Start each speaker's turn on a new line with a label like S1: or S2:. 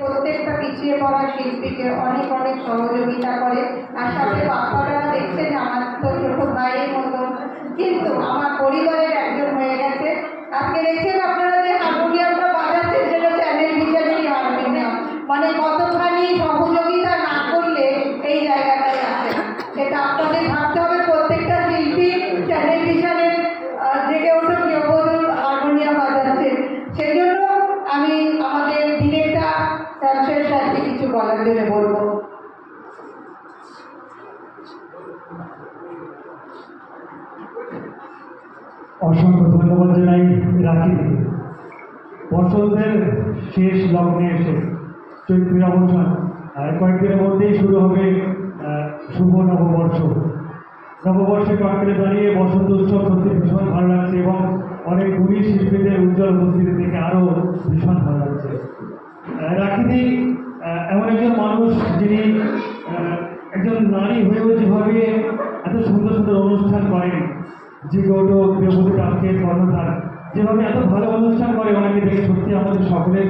S1: প্রত্যেকটা পিছিয়ে পড়া শিল্পীকে অনেক অনেক সহযোগিতা করে। আর সাথে আপনারা দেখছেন আমার তো ছোট ভাইয়ের মতো কিন্তু আমার পরিবারের একজন হয়ে গেছে। আজকে দেখছেন আপনারা যে হারমোনিয়ামটা বাজাচ্ছেন সেটা চ্যানেল ভিশনেরই হারমোনিয়াম। মানে কতখানি সহযোগিতা না করলে এই জায়গাটায় আছে সেটা আপনাদের ভাবতে হবে, প্রত্যেকটা শিল্পী চ্যানেল ভিশনের জেগে ওঠে গৃহবধূ হারমোনিয়াম বাজাচ্ছে। সেই জন্য আমি সাথে কিছু বলার জন্য বলব।
S2: অসংখ্য ধন্যবাদ জানাই রাখিকে বসন্তের শেষ লগ্নে এসে চৈত্রী অবসান আর কয়েকদিনের মধ্যেই শুরু হবে শুভ নববর্ষ। নববর্ষে প্রাক্কালে দাঁড়িয়ে বসন্ত উৎসব সত্যি ভীষণ ভালো লাগছে এবং অনেক গুণী শিল্পীদের উজ্জ্বল উপস্থিতি থেকে আরও ভীষণ ভালো রাখিদি এমন একজন মানুষ যিনি একজন নারী হয়েও যেভাবে এত সুন্দর সুন্দর অনুষ্ঠান করেন, যে গৌরব ডাকের কর্ণধার, যেভাবে এত ভালো অনুষ্ঠান করে অনেকে দেখে সত্যি আমাদের সকলের